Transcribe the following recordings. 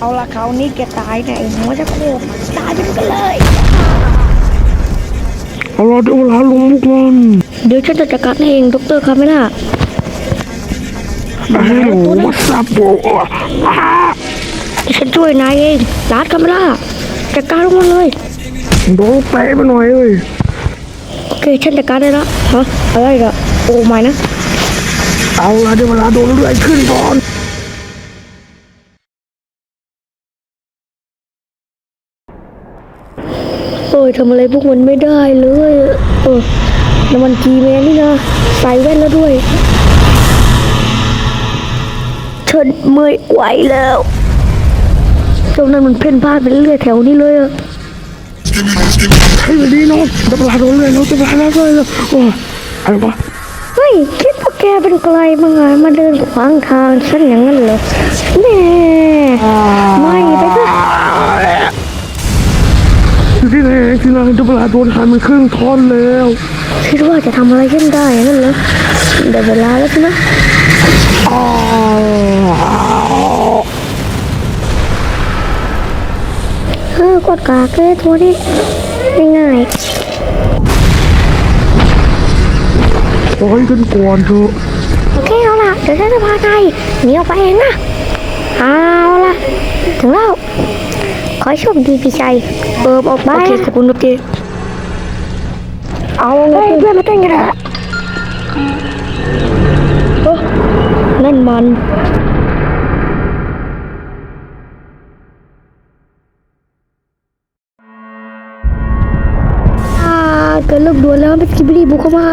เอาละเขาวนี้แกตายแน่ไอ้หัวจะโคกตายไปกันเลยเอาละเดี๋ยวเวลาลงมุกมันเดี๋ยวฉันจะจัดการเองดรคาเมล่าฮัลโหลวัสดุโบอ่าฉันช่วยนายเองลาดคาเมล่าจัดการลงมาเลยโดนเตะไปหน่อยเอ้ยโอเคฉันจัดการได้แล้วฮะอะไรกันโอ้ไม่นะเอาละเดี๋ยวเวลาโดนเลื่อยขึ้นก่อน ยทำอะไรพวกมันไม่ได้เลยเออน้ำมันกีแมนนี่นะใส่แว่นแล้วด้วยฉันไม่ไหวแล้วตรงนั้นมันเพ่นพ่านไปเรื่อยๆแถวนี้เลยอะใช่เลยดีเนาะเดี๋ยวเวลาโดนเลื่อยเราจะเวลาแล้วเลยแล้วโอ้ยอะไรวะเฮ้ยคิดว่าแกเป็นใครมาไงมาเดินขวางทางฉันอย่างนั้นเหรอแน่ไม่ไป ที่ไหนเดี๋ยวเวลาโดนหันมันครึ่งท่อนแล้วคิดว่าจะทำอะไรขึ้นได้นั่นเหรอเดี๋ยวเวลาแล้วใช่ไหมอ้าวเออกดกากเลยตัวนี้ง่ายปล่อยกันก่อนเถอะๆโอเคเอาล่ะเดี๋ยวฉันจะพานายหนีออกไปเองนะเอาล่ะถึงแล้วขอให้โชคดีพี่ชัยเบิบออกไปโอเคขอบคุณโอเค เอาไงเพื่อนมาเต้นกันเถอะเอ้อนั่นมันอ่าเกิดเริ่มด่วนแล้วเป็นกิบลีบุกเข้ามา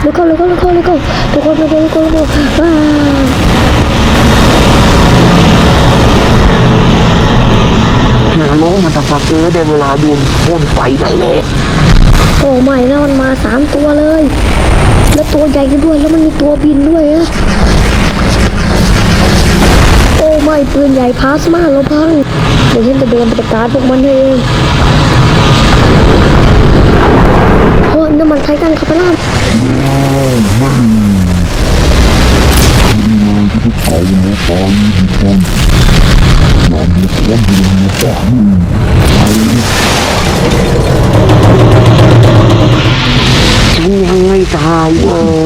เร็วเข้าเร็วเข้าเร็วเข้าเร็วเข้าทุกคนเร็วเข้าเร็วเข้าเร็วเข้าอ่าฮัลโหลมันจะฟักเกอร์ได้เวลาโดนพ่นไฟได้แล้ว โอ้ไม่นะมันมาสามตัวเลย แล้วตัวใหญ่ด้วย แล้วมันมีตัวบินด้วยนะโอ้ไม่ปืนใหญ่พลาสมาเราพังเดี๋ยวฉันจะเดินไปจัดการพวกมันเองโอ้ยน้ำมันไททันขับไปล่าฉัน ไม่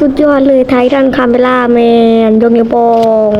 สุดยอดเลยไททันคาเมล่าแมนยกนิ้วโป้ง